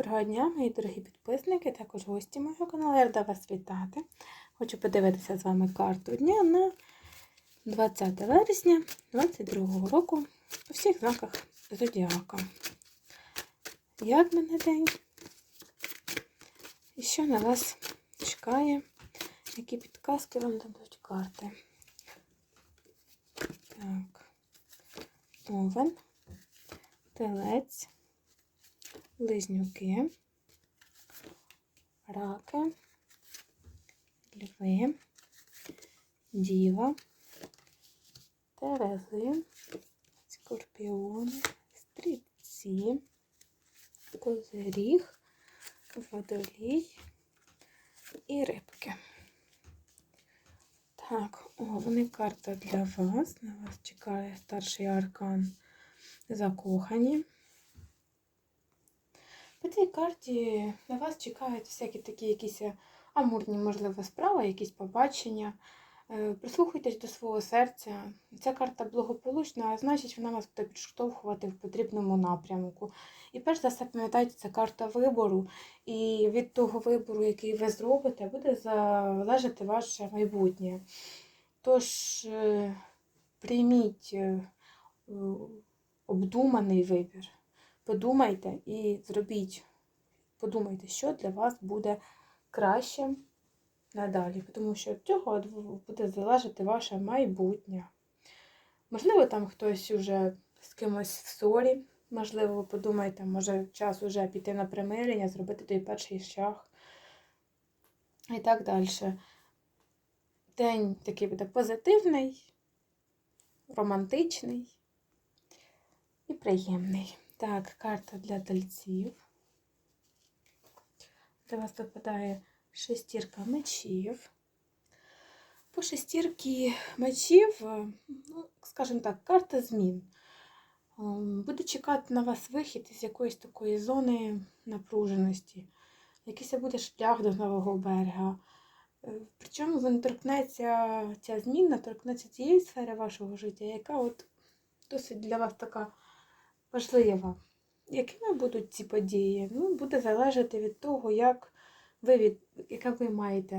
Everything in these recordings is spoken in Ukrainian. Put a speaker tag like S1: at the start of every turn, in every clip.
S1: Доброго дня, мої дорогі підписники, також гості мого каналу. Я рада вас вітати. Хочу подивитися з вами карту дня на 20 вересня 2022 року по всіх знаках Зодіака. Як мене день? І що на вас чекає? Які підказки вам дадуть карти? Так. Овен, телець близнюки, раки, льви, діва, терези, скорпіони, стрільці, козиріг, водолій і рибки. Так, о, вони карта для вас. На вас чекає старший аркан закохані. По цій карті на вас чекають всякі такі якісь амурні, можливо, справи, якісь побачення. Е, Прислухайтесь до свого серця. Ця карта благополучна, а значить, вона вас буде підштовхувати в потрібному напрямку. І перш за все, пам'ятайте, це карта вибору. І від того вибору, який ви зробите, буде залежати ваше майбутнє. Тож, е, прийміть е, обдуманий вибір подумайте і зробіть, подумайте, що для вас буде краще надалі, тому що від цього буде залежати ваше майбутнє. Можливо, там хтось уже з кимось в ссорі, можливо, ви подумаєте, може час уже піти на примирення, зробити той перший шаг. І так далі. День такий буде позитивний, романтичний і приємний. Так, карта для тальців. Для вас випадає шестірка мечів. По шестірки мечів, ну, скажімо так, карта змін. Ем, буде чекати на вас вихід із якоїсь такої зони напруженості. Якийсь буде шлях до нового берега. Е, причому він торкнеться, ця зміна торкнеться тієї сфери вашого життя, яка от досить для вас така важлива. Якими будуть ці події? Ну, Буде залежати від того, як ви від, яке ви маєте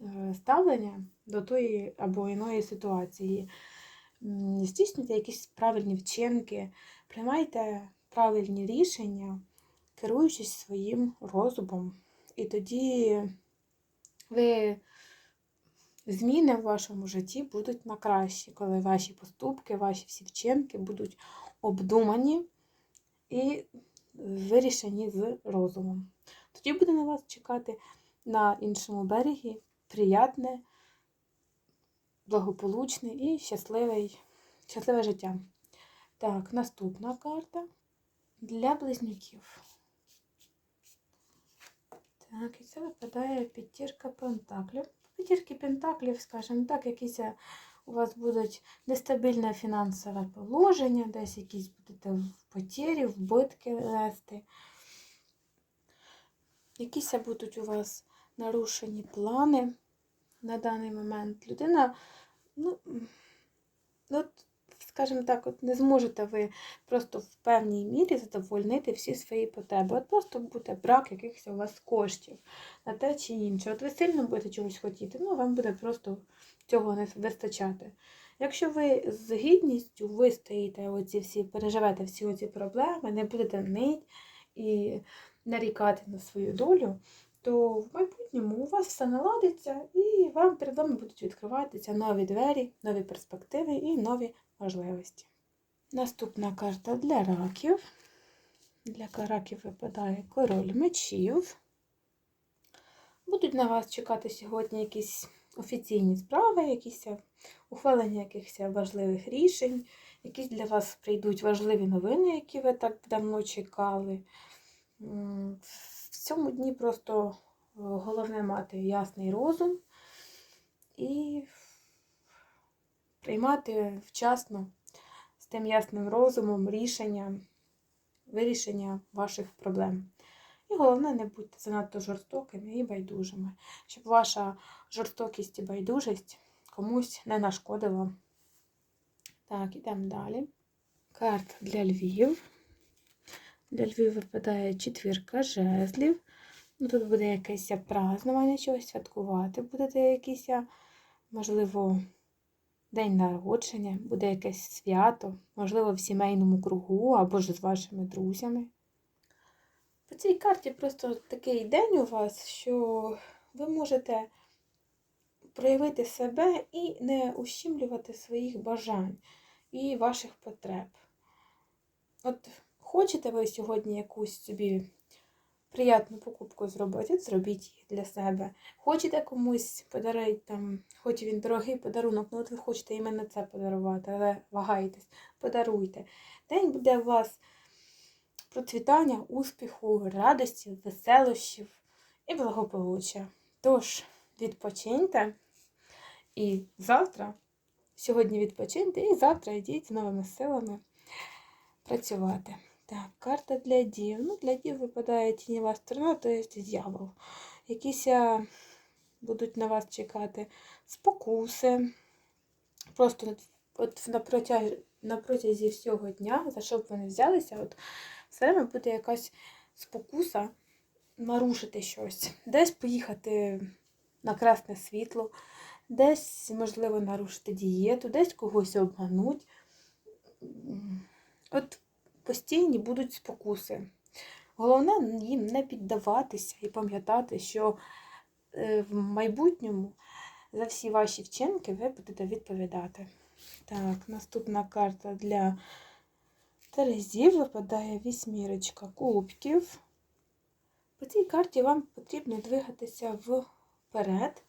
S1: е, ставлення до тої або іної ситуації. Здійснюйте якісь правильні вчинки, приймайте правильні рішення, керуючись своїм розумом. І тоді ви зміни в вашому житті будуть на краще, коли ваші поступки, ваші всі вчинки будуть обдумані і вирішені з розумом. Тоді буде на вас чекати на іншому берегі приятне, благополучне і щасливий, щасливе життя. Так, наступна карта для близнюків. Так, і це випадає п'ятірка пентаклів. П'ятірки пентаклів, скажімо так, якісь у вас будуть нестабільне фінансове положення, десь якісь будете в потері, вбитки лести. Якісь будуть у вас нарушені плани на даний момент. Людина, ну, от, скажімо так, от не зможете ви просто в певній мірі задовольнити всі свої потреби. От просто буде брак якихось у вас коштів на те чи інше. От ви сильно будете чогось хотіти, ну вам буде просто цього не вистачати. Якщо ви з гідністю вистоїте оці всі, переживете всі оці проблеми, не будете нить і нарікати на свою долю, то в майбутньому у вас все наладиться і вам перед вами будуть відкриватися нові двері, нові перспективи і нові можливості. Наступна карта для раків. Для раків випадає король мечів. Будуть на вас чекати сьогодні якісь офіційні справи, якісь ухвалення якихось важливих рішень, якісь для вас прийдуть важливі новини, які ви так давно чекали. В цьому дні просто е, головне мати ясний розум і приймати вчасно з тим ясним розумом рішення, вирішення ваших проблем. І головне, не будьте занадто жорстокими і байдужими, щоб ваша жорстокість і байдужість комусь не нашкодила. Так, ідемо далі. Карта для Львів. Для Львів випадає четвірка жезлів. Ну, тут буде якесь празднування, чогось святкувати, будете якісь, можливо, день народження, буде якесь свято, можливо, в сімейному кругу або ж з вашими друзями. По цій карті просто такий день у вас, що ви можете проявити себе і не ущемлювати своїх бажань і ваших потреб. От хочете ви сьогодні якусь собі приятну покупку зробити, зробіть її для себе. Хочете комусь подарити, там, хоч він дорогий подарунок, ну от ви хочете іменно це подарувати, але вагаєтесь, подаруйте. День буде у вас процвітання, успіху, радості, веселощів і благополуччя. Тож, відпочиньте і завтра, сьогодні відпочиньте, і завтра йдіть з новими силами працювати. Так, карта для дів. Ну, для дів випадає тіньова сторона, то є дьявол. Якісь будуть на вас чекати спокуси. Просто от на протязі всього дня, за що б вони взялися, от все время буде якась спокуса нарушити щось. Десь поїхати на красне світло, десь, можливо, нарушити дієту, десь когось обмануть. От постійні будуть спокуси. Головне їм не піддаватися і пам'ятати, що е, в майбутньому за всі ваші вчинки ви будете відповідати. Так, наступна карта для Терезів випадає вісьмірочка кубків. По цій карті вам потрібно двигатися вперед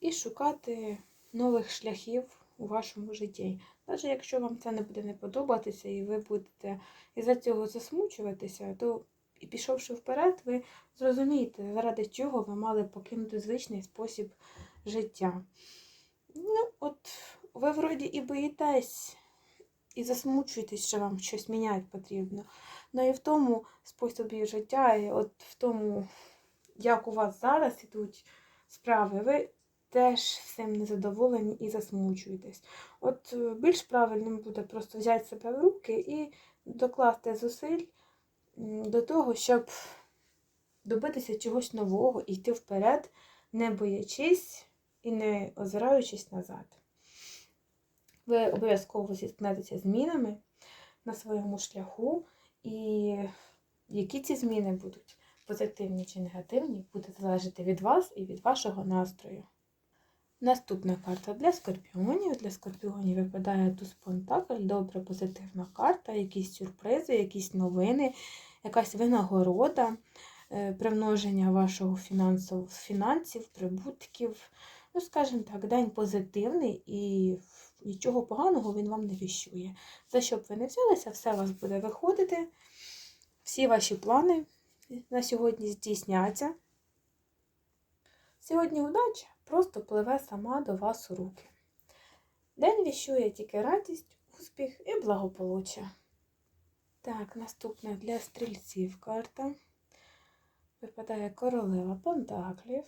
S1: і шукати нових шляхів у вашому житті. Навіть якщо вам це не буде не подобатися, і ви будете із-за цього засмучуватися, то і пішовши вперед, ви зрозумієте, заради чого ви мали покинути звичний спосіб життя. Ну, от ви вроді і боїтесь, і засмучуєтесь, що вам щось міняти потрібно. Ну і в тому способі життя, і от в тому, як у вас зараз ідуть справи, ви теж всім незадоволені і засмучуєтесь. От е, більш правильним буде просто взяти себе в руки і докласти зусиль до того, щоб добитися чогось нового і йти вперед, не боячись і не озираючись назад. Ви обов'язково зіткнетеся змінами на своєму шляху, і які ці зміни будуть, позитивні чи негативні, буде залежати від вас і від вашого настрою. Наступна карта для скорпіонів. Для скорпіонів випадає туз Пентакль, добра позитивна карта, якісь сюрпризи, якісь новини, якась винагорода, е, примноження вашого фінансов, фінансів, прибутків. Ну, скажімо так, день позитивний і нічого поганого він вам не віщує. За що б ви не взялися, все у вас буде виходити. Всі ваші плани на сьогодні здійсняться. Сьогодні удача просто пливе сама до вас у руки. День віщує тільки радість, успіх і благополуччя. Так, наступна для стрільців карта. Випадає королева Пентаклів.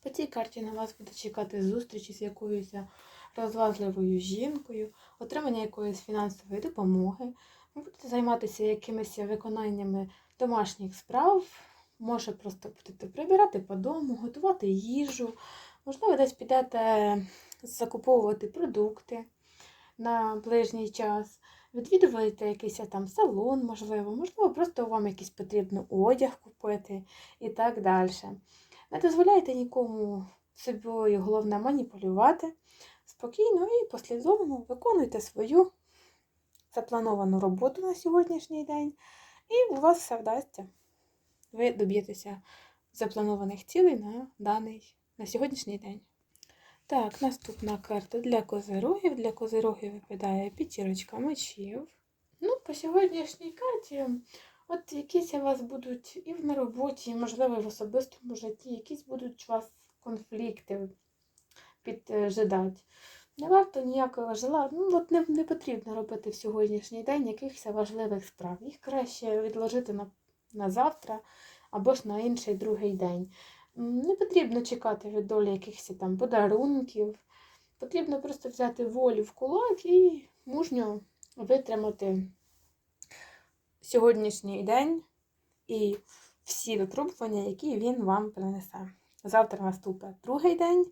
S1: По цій карті на вас буде чекати зустрічі з якоюсь розважливою жінкою, отримання якоїсь фінансової допомоги. Ви будете займатися якимись виконаннями домашніх справ, Може, просто будете прибирати по дому, готувати їжу, можливо, десь підете закуповувати продукти на ближній час, відвідувати якийсь там салон, можливо, можливо, просто вам якийсь потрібно одяг купити і так далі. Не дозволяйте нікому собою, головне, маніпулювати. Спокійно і послідовно виконуйте свою заплановану роботу на сьогоднішній день, і у вас все вдасться ви доб'єтеся запланованих цілей на даний, на сьогоднішній день. Так, наступна карта для козирогів. Для козирогів випадає п'ятірочка мечів. Ну, по сьогоднішній карті, от якісь у вас будуть і на роботі, і, можливо, в особистому житті, якісь будуть у вас конфлікти піджидати. Не варто ніякого жила, ну от не, не потрібно робити в сьогоднішній день якихось важливих справ. Їх краще відложити на на завтра або ж на інший другий день. Не потрібно чекати від долі якихось там подарунків. Потрібно просто взяти волю в кулак і мужньо витримати сьогоднішній день і всі випробування, які він вам принесе. Завтра наступить другий день,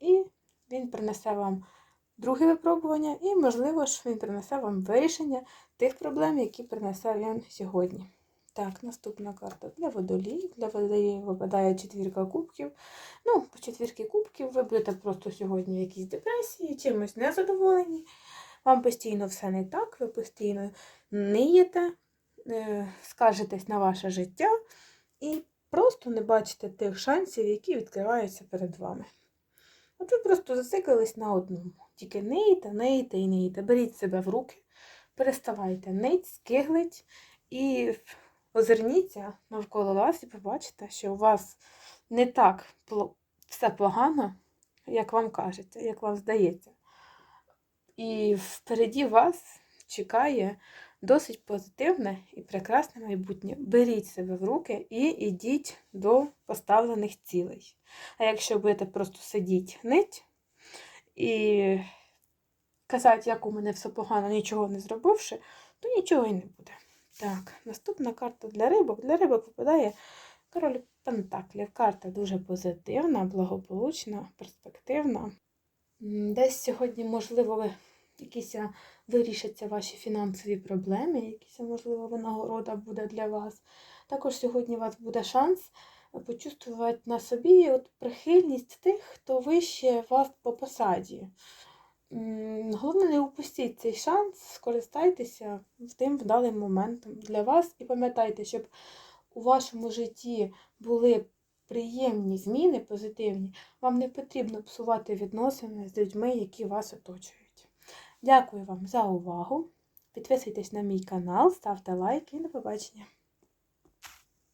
S1: і він принесе вам друге випробування, і, можливо, ж він принесе вам вирішення тих проблем, які принесе він сьогодні. Так, наступна карта для водолії. Для водолії випадає четвірка кубків. Ну, по четвірки кубків ви будете просто сьогодні в якійсь депресії, чимось незадоволені. Вам постійно все не так, ви постійно ниєте, е, скаржитесь на ваше життя і просто не бачите тих шансів, які відкриваються перед вами. От ви просто зациклились на одному. Тільки ниєте, ниєте і ниєте. Беріть себе в руки, переставайте нить, скиглить і озирніться навколо вас і побачите, що у вас не так все погано, як вам кажеться, як вам здається. І впереді вас чекає досить позитивне і прекрасне майбутнє. Беріть себе в руки і йдіть до поставлених цілей. А якщо будете просто сидіти нить і казати, як у мене все погано, нічого не зробивши, то нічого і не буде. Так, наступна карта для рибок. Для рибок випадає король Пентаклів. Карта дуже позитивна, благополучна, перспективна. Десь сьогодні, можливо, якісь вирішаться ваші фінансові проблеми, якісь, можливо, винагорода буде для вас. Також сьогодні у вас буде шанс почувствувати на собі от прихильність тих, хто вище вас по посаді. Головне, не упустіть цей шанс, скористайтеся тим вдалим моментом для вас і пам'ятайте, щоб у вашому житті були приємні зміни, позитивні, вам не потрібно псувати відносини з людьми, які вас оточують. Дякую вам за увагу. Підписуйтесь на мій канал, ставте лайки і до побачення.